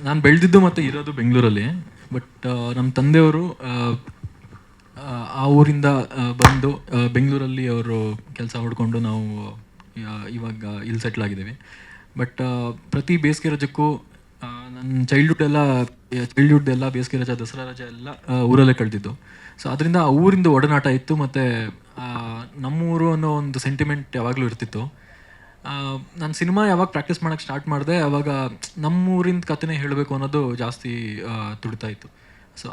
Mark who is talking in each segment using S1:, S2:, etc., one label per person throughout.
S1: ನಾನು ಬೆಳೆದಿದ್ದು ಮತ್ತು ಇರೋದು ಬೆಂಗಳೂರಲ್ಲಿ ಬಟ್ ನಮ್ಮ ತಂದೆಯವರು ಆ, ಊರಿಂದ ಬಂದು ಬೆಂಗಳೂರಲ್ಲಿ ಅವರು ಕೆಲಸ ಹೊಡ್ಕೊಂಡು ನಾವು ಇವಾಗ ಇಲ್ಲಿ ಸೆಟ್ಲ್ ಆಗಿದ್ದೀವಿ. ಬಟ್ ಪ್ರತಿ ಬೇಸಿಗೆ ರಜಕ್ಕೂ ನನ್ನ ಚೈಲ್ಡ್ಹುಡ್ ಎಲ್ಲ ಚೈಲ್ಡ್ಹುಡ್ ಎಲ್ಲ ಬೇಸಿಗೆ ರಜಾ ದಸರಾ ರಜೆ ಎಲ್ಲ ಊರಲ್ಲೇ ಕಳೆದಿದ್ದು. ಸೊ ಅದರಿಂದ ಆ ಊರಿಂದ ಒಡನಾಟ ಇತ್ತು ಮತ್ತು ನಮ್ಮೂರು ಅನ್ನೋ ಒಂದು ಸೆಂಟಿಮೆಂಟ್ ಯಾವಾಗಲೂ ಇರ್ತಿತ್ತು. ನಾನು ಸಿನಿಮಾ ಯಾವಾಗ ಪ್ರಾಕ್ಟೀಸ್ ಮಾಡೋಕ್ಕೆ ಸ್ಟಾರ್ಟ್ ಮಾಡಿದೆ, ಅವಾಗ ನಮ್ಮೂರಿಂದ ಕಥೆನೇ ಹೇಳಬೇಕು ಅನ್ನೋದು ಜಾಸ್ತಿ ತುಡಿತಾ ಇತ್ತು. ಸೊ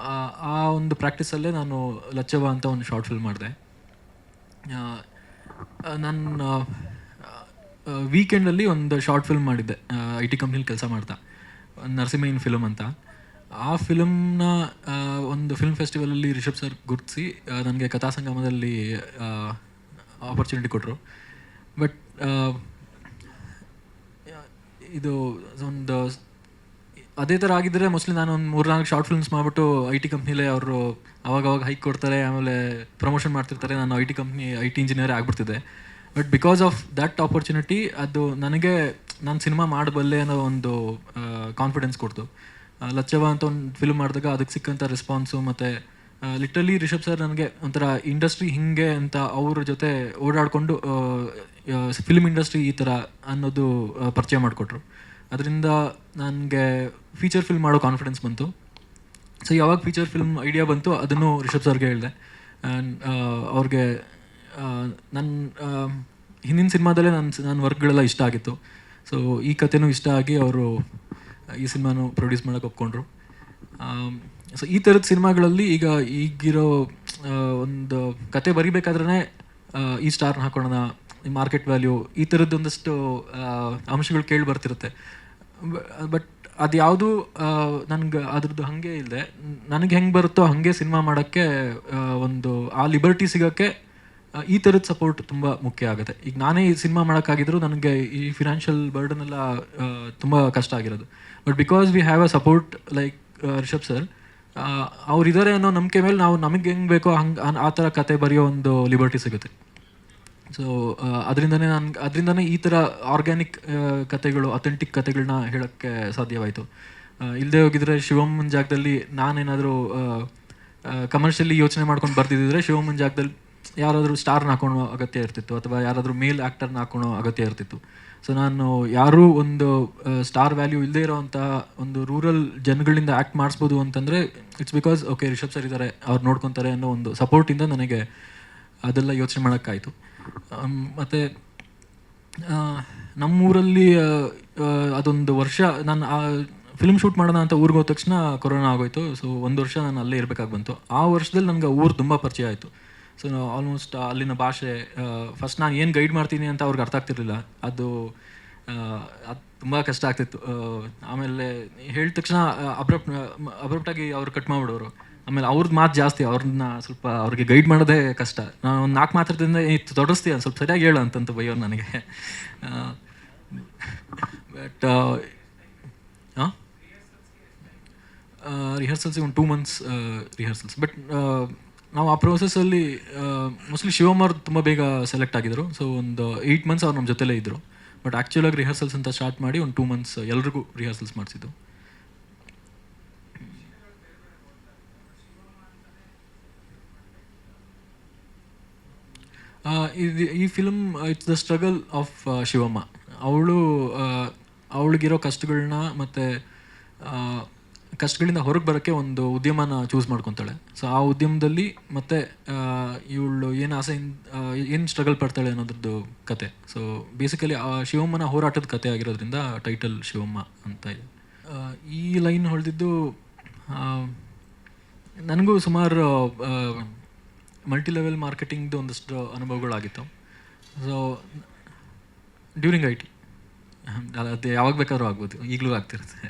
S1: ಆ ಒಂದು ಪ್ರಾಕ್ಟೀಸಲ್ಲೇ ನಾನು ಲಚ್ಚವ ಅಂತ ಒಂದು ಶಾರ್ಟ್ ಫಿಲ್ಮ್ ಮಾಡಿದೆ. ನನ್ನ ವೀಕೆಂಡಲ್ಲಿ ಒಂದು ಶಾರ್ಟ್ ಫಿಲ್ಮ್ ಮಾಡಿದ್ದೆ. ಐ ಟಿ ಕಂಪ್ನಿಲಿ ಕೆಲಸ ಮಾಡ್ತಾ. ನರಸಿಂಹಯ್ಯನ ಫಿಲಮ್ ಅಂತ. ಆ ಫಿಲಮ್ನ ಒಂದು ಫಿಲ್ಮ್ ಫೆಸ್ಟಿವಲಲ್ಲಿ ರಿಷಬ್ ಸರ್ ಗುರುತಿಸಿ ನನಗೆ ಕಥಾ ಸಂಗಮದಲ್ಲಿ ಆಪರ್ಚುನಿಟಿ ಕೊಟ್ಟರು ಬಟ್ ಇದು ಒಂದು ಅದೇ ಥರ ಆಗಿದ್ದರೆ ಮೋಸ್ಟ್ಲಿ ನಾನು ಒಂದು ಮೂರ್ನಾಲ್ಕು ಶಾರ್ಟ್ ಫಿಲ್ಮ್ಸ್ ಮಾಡಿಬಿಟ್ಟು ಐ ಟಿ ಕಂಪ್ನಿಲೇ ಅವರು ಅವಾಗವಾಗ ಅವಾಗ ಹೈಕ್ ಕೊಡ್ತಾರೆ, ಆಮೇಲೆ ಪ್ರಮೋಷನ್ ಮಾಡ್ತಿರ್ತಾರೆ. ನಾನು I T company I T engineer ಆಗಿಬಿಡ್ತಿದ್ದೆ. But because of that opportunity ಅದು ನನಗೆ ನಾನು ಸಿನಿಮಾ ಮಾಡಬಲ್ಲೆ ಅನ್ನೋ ಒಂದು ಕಾನ್ಫಿಡೆನ್ಸ್ ಕೊಡ್ತು. ಲಚ್ಚವ ಅಂತ ಒಂದು ಫಿಲ್ಮ್ ಮಾಡಿದಾಗ ಅದಕ್ಕೆ ಸಿಕ್ಕಂಥ ರೆಸ್ಪಾನ್ಸು ಮತ್ತು ಲಿಟ್ರಲಿ ರಿಷಬ್ ಸರ್ ನನಗೆ ಒಂಥರ ಇಂಡಸ್ಟ್ರಿ ಹಿಂಗೆ ಅಂತ ಅವ್ರ ಜೊತೆ ಓಡಾಡಿಕೊಂಡು ಫಿಲ್ಮ್ ಇಂಡಸ್ಟ್ರಿ ಈ ಥರ ಅನ್ನೋದು ಪರಿಚಯ ಮಾಡಿಕೊಟ್ರು. ಅದರಿಂದ ನನಗೆ ಫೀಚರ್ ಫಿಲ್ಮ್ ಮಾಡೋ ಕಾನ್ಫಿಡೆನ್ಸ್ ಬಂತು. ಸೊ ಯಾವಾಗ ಫೀಚರ್ ಫಿಲ್ಮ್ ಐಡಿಯಾ ಬಂತು ಅದನ್ನು ರಿಷಬ್ ಸರ್ಗೆ ಹೇಳಿದೆ. ಅವ್ರಿಗೆ ನನ್ನ ಹಿಂದಿನ ಸಿನಿಮಾದಲ್ಲೇ ನನ್ನ ನನ್ನ ವರ್ಕ್ಗಳೆಲ್ಲ ಇಷ್ಟ ಆಗಿತ್ತು. ಸೊ ಈ ಕಥೆನೂ ಇಷ್ಟ ಆಗಿ ಅವರು ಈ ಸಿನಿಮಾನು ಪ್ರೊಡ್ಯೂಸ್ ಮಾಡೋಕ್ಕೆ ಒಪ್ಕೊಂಡ್ರು. ಸೊ ಈ ಥರದ ಸಿನಿಮಾಗಳಲ್ಲಿ ಈಗ ಈಗಿರೋ ಒಂದು ಕತೆ ಬರಿಬೇಕಾದ್ರೆ ಈ ಸ್ಟಾರ್ನ ಹಾಕೋಣ, ಈ ಮಾರ್ಕೆಟ್ ವ್ಯಾಲ್ಯೂ, ಈ ಥರದ್ದು ಒಂದಷ್ಟು ಅಂಶಗಳು ಕೇಳಿ ಬರ್ತಿರುತ್ತೆ. ಬಟ್ ಅದು ಯಾವುದು ನನಗೆ ಅದ್ರದ್ದು ಹಾಗೆ ಇಲ್ಲದೆ ನನಗೆ ಹೆಂಗೆ ಬರುತ್ತೋ ಹಾಗೆ ಸಿನಿಮಾ ಮಾಡೋಕ್ಕೆ ಒಂದು, ಆ ಲಿಬರ್ಟಿ ಸಿಗೋಕ್ಕೆ ಈ ಥರದ ಸಪೋರ್ಟ್ ತುಂಬ ಮುಖ್ಯ ಆಗುತ್ತೆ. ಈಗ ನಾನೇ ಈ ಸಿನಿಮಾ ಮಾಡೋಕ್ಕಾಗಿದ್ರು ನನಗೆ ಈ ಫಿನಾನ್ಷಿಯಲ್ ಬರ್ಡನ್ ಎಲ್ಲ ತುಂಬ ಕಷ್ಟ ಆಗಿರೋದು. But because we have a support like Rishab sir ಅವ್ರು ಇದ್ದಾರೆ ಅನ್ನೋ ನಂಬಿಕೆ ಮೇಲೆ ನಾವು ನಮಗೆ ಹೆಂಗೆ ಬೇಕೋ ಹಂಗೆ ಆ ಥರ ಕತೆ ಬರೆಯೋ ಒಂದು ಲಿಬರ್ಟಿ ಸಿಗುತ್ತೆ. ಸೊ ಅದರಿಂದನೇ ನಾನು ಅದರಿಂದನೇ ಈ ಥರ ಆರ್ಗ್ಯಾನಿಕ್ ಕತೆಗಳು, ಅಥೆಂಟಿಕ್ ಕತೆಗಳನ್ನ ಹೇಳೋಕ್ಕೆ ಸಾಧ್ಯವಾಯಿತು. ಇಲ್ಲದೆ ಹೋಗಿದ್ರೆ ಶಿವಮ್ಮನ ಜಾಗದಲ್ಲಿ ನಾನೇನಾದರೂ ಕಮರ್ಷಿಯಲಿ ಯೋಚನೆ ಮಾಡ್ಕೊಂಡು ಬರ್ತಿದ್ದಿದ್ರೆ ಶಿವಮ್ಮನ ಜಾಗದಲ್ಲಿ ಯಾರಾದರೂ ಸ್ಟಾರ್ನ ಹಾಕೊಳೋ ಅಗತ್ಯ ಇರ್ತಿತ್ತು, ಅಥವಾ ಯಾರಾದರೂ ಮೇಲ್ ಆ್ಯಕ್ಟರ್ನ ಹಾಕೊಳೋ ಅಗತ್ಯ ಇರ್ತಿತ್ತು. ಸೊ ನಾನು ಯಾರೂ ಒಂದು ಸ್ಟಾರ್ ವ್ಯಾಲ್ಯೂ ಇಲ್ಲದೇ ಇರೋವಂತಹ ಒಂದು ರೂರಲ್ ಜನಗಳಿಂದ ಆ್ಯಕ್ಟ್ ಮಾಡಿಸ್ಬೋದು ಅಂತಂದರೆ it's because okay Rishab sir ಇದ್ದಾರೆ ಅವ್ರು ನೋಡ್ಕೊತಾರೆ ಅನ್ನೋ ಒಂದು ಸಪೋರ್ಟಿಂದ ನನಗೆ ಅದೆಲ್ಲ ಯೋಚನೆ ಮಾಡೋಕ್ಕಾಯಿತು. ಮತ್ತು ನಮ್ಮೂರಲ್ಲಿ ಅದೊಂದು ವರ್ಷ, ನಾನು, ಆ ಫಿಲ್ಮ್ ಶೂಟ್ ಮಾಡೋಣ ಅಂತ ಊರಿಗೆ ಹೋದ ತಕ್ಷಣ ಕೊರೋನಾ ಆಗೋಯ್ತು. ಸೊ ಒಂದು ವರ್ಷ ನಾನು ಅಲ್ಲೇ ಇರಬೇಕಾಗಿ ಬಂತು. ಆ ವರ್ಷದಲ್ಲಿ ನನಗೆ ಊರು ತುಂಬ ಪರಿಚಯ ಆಯಿತು. ಸೊ ಆಲ್ಮೋಸ್ಟ್ ಅಲ್ಲಿನ ಭಾಷೆ ಫಸ್ಟ್ ನಾನು ಏನು ಗೈಡ್ ಮಾಡ್ತೀನಿ ಅಂತ ಅವ್ರಿಗೆ ಅರ್ಥ ಆಗ್ತಿರ್ಲಿಲ್ಲ. ಅದು ಅದು ತುಂಬ ಕಷ್ಟ ಆಗ್ತಿತ್ತು. ಆಮೇಲೆ ಹೇಳಿದ ತಕ್ಷಣ ಅಬ್ರಪ್ಟ್ ಅಬ್ರಪ್ಟಾಗಿ ಅವ್ರು ಕಟ್ ಮಾಡಿಬಿಡೋರು. ಆಮೇಲೆ ಅವ್ರದ್ದು ಮಾತು ಜಾಸ್ತಿ ಅವ್ರನ್ನ ಸ್ವಲ್ಪ ಅವ್ರಿಗೆ ಗೈಡ್ ಮಾಡೋದೇ ಕಷ್ಟ. ನಾನು ಒಂದು ನಾಲ್ಕು ಮಾತ್ರದಿಂದ ಇತ್ತು ತೊಡಸ್ತೀಯ ಸ್ವಲ್ಪ ಸರಿಯಾಗಿ ಹೇಳು ಅಂತಂತ ಬೈಯೋರು ನನಗೆ. ಬಟ್ ಹಾಂ ರಿಹರ್ಸಲ್ಸ್ ಒಂದು ಟೂ ಮಂತ್ಸ್ ರಿಹರ್ಸಲ್ಸ್ ಬಟ್ ನಾವು ಆ ಪ್ರೋಸೆಸ್ಸಲ್ಲಿ ಮೋಸ್ಟ್ಲಿ ಶಿವಮರ್ ತುಂಬ ಬೇಗ ಸೆಲೆಕ್ಟ್ ಆಗಿದ್ರು. ಸೊ ಒಂದು ಏಯ್ಟ್ ಮಂತ್ಸ್ ಅವ್ರು ನಮ್ಮ ಜೊತೆಲೇ ಇದ್ದರು ಬಟ್ ಆ್ಯಕ್ಚುಲಾಗಿ ರಿಹರ್ಸಲ್ಸ್ ಅಂತ ಸ್ಟಾರ್ಟ್ ಮಾಡಿ ಒಂದು ಟೂ ಮಂತ್ಸ್ ಎಲ್ರಿಗೂ ರಿಹರ್ಸಲ್ಸ್ ಮಾಡಿಸಿದ್ದು. ಇದು ಈ film it's the struggle of Shivamma. ಅವಳು ಅವಳಿಗಿರೋ ಕಷ್ಟಗಳನ್ನ ಮತ್ತು ಕಷ್ಟಗಳಿಂದ ಹೊರಗೆ ಬರೋಕ್ಕೆ ಒಂದು ಉದ್ಯಮನ ಚೂಸ್ ಮಾಡ್ಕೊತಾಳೆ. ಸೊ ಆ ಉದ್ಯಮದಲ್ಲಿ ಮತ್ತೆ ಇವಳು ಏನು ಆಸೆ ಏನು ಸ್ಟ್ರಗಲ್ ಪಡ್ತಾಳೆ ಅನ್ನೋದ್ರದ್ದು ಕತೆ. ಸೊ ಬೇಸಿಕಲಿ ಆ ಶಿವಮ್ಮನ ಹೋರಾಟದ ಕತೆ ಆಗಿರೋದ್ರಿಂದ ಟೈಟಲ್ ಶಿವಮ್ಮ ಅಂತ ಇದೆ. ಈ ಲೈನ್ ಹೊಳೆದಿದ್ದು ನನಗೂ ಸುಮಾರು ಮಲ್ಟಿ ಲೆವೆಲ್ ಮಾರ್ಕೆಟಿಂಗ್ದು ಒಂದಷ್ಟು ಅನುಭವಗಳಾಗಿತ್ತು. ಸೊ ಡ್ಯೂರಿಂಗ್ ಐ ಟಿ ಅದು ಯಾವಾಗ ಬೇಕಾದ್ರೂ ಆಗ್ಬೋದು. ಈಗಲೂ ಆಗ್ತಿರುತ್ತೆ.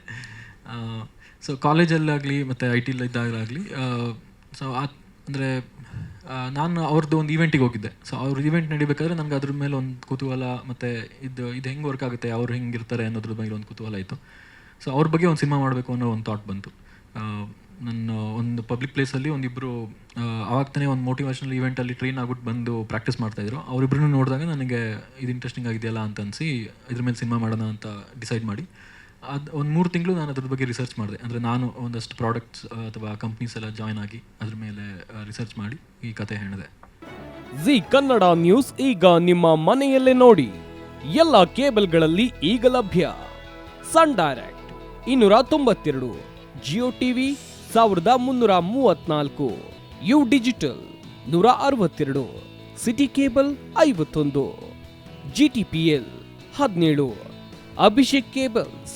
S1: ಸೊ ಕಾಲೇಜಲ್ಲಾಗಲಿ ಮತ್ತು ಐ ಟಿಲಿ ಇದ್ದಾಗಲಾಗಲಿ ಸೊ ಆ, ಅಂದರೆ ನಾನು ಅವ್ರದ್ದು ಒಂದು ಈವೆಂಟಿಗೆ ಹೋಗಿದ್ದೆ. ಸೊ ಅವ್ರ ಈವೆಂಟ್ ನಡಿಬೇಕಾದ್ರೆ ನನಗೆ ಅದ್ರ ಮೇಲೆ ಒಂದು ಕುತೂಹಲ, ಮತ್ತು ಇದು ಇದು ಹೆಂಗೆ ವರ್ಕ್ ಆಗುತ್ತೆ, ಅವ್ರು ಹೆಂಗೆ ಇರ್ತಾರೆ ಅನ್ನೋದ್ರ ಮೇಲೆ ಒಂದು ಕುತೂಹಲ ಇತ್ತು. ಸೊ ಅವ್ರ ಬಗ್ಗೆ ಒಂದು ಸಿನಿಮಾ ಮಾಡಬೇಕು ಅನ್ನೋ ಒಂದು ಥಾಟ್ ಬಂತು. ನನ್ನ ಒಂದು ಪಬ್ಲಿಕ್ ಪ್ಲೇಸಲ್ಲಿ ಒಂದಿಬ್ಬರು ಆವಾಗ ತಾನೇ ಒಂದು ಮೋಟಿವೇಶನಲ್ ಈವೆಂಟಲ್ಲಿ ಟ್ರೈನ್ ಆಗ್ಬಿಟ್ಟು ಬಂದು ಪ್ರಾಕ್ಟೀಸ್ ಮಾಡ್ತಾಯಿದ್ರು ಅವರಿಬ್ಬರನ್ನು ನೋಡಿದಾಗ ನನಗೆ ಇದು ಇಂಟ್ರೆಸ್ಟಿಂಗ್ ಆಗಿದೆಯಲ್ಲ ಅಂತ ಅನಿಸಿ ಇದ್ರ ಮೇಲೆ ಸಿನಿಮಾ ಮಾಡೋಣ ಅಂತ ಡಿಸೈಡ್ ಮಾಡಿ. ಅದು ಒಂದು ಮೂರು ತಿಂಗಳು ನಾನು ಅದ್ರ ಬಗ್ಗೆ ರಿಸರ್ಚ್ ಮಾಡಿದೆ. ಅಂದರೆ ನಾನು ಒಂದಷ್ಟು ಪ್ರಾಡಕ್ಟ್ಸ್ ಅಥವಾ ಕಂಪ್ನೀಸ್ ಎಲ್ಲ ಜಾಯ್ನ್ ಆಗಿ ಅದ್ರ ಮೇಲೆ ರಿಸರ್ಚ್ ಮಾಡಿ ಈ ಕತೆ ಹೇಳಿದೆ.
S2: ಜಿ ಕನ್ನಡ ನ್ಯೂಸ್ ಈಗ ನಿಮ್ಮ ಮನೆಯಲ್ಲೇ ನೋಡಿ. ಎಲ್ಲ ಕೇಬಲ್ಗಳಲ್ಲಿ ಈಗ ಲಭ್ಯ. ಸನ್ ಡೈರೆಕ್ಟ್ ಇನ್ನೂರ ತೊಂಬತ್ತೆರಡು, ಜಿಯೋ ಟಿವಿ ಸಾವಿರದ ಮುನ್ನೂರ ಮೂವತ್ನಾಲ್ಕು, ಯು ಡಿಜಿಟಲ್ ನೂರ ಅರವತ್ತೆರಡು, ಸಿಟಿ ಕೇಬಲ್ ಐವತ್ತೊಂದು, ಜಿ ಟಿ ಪಿ ಎಲ್ ಹದಿನೇಳು, ಅಭಿಷೇಕ್ ಕೇಬಲ್ಸ್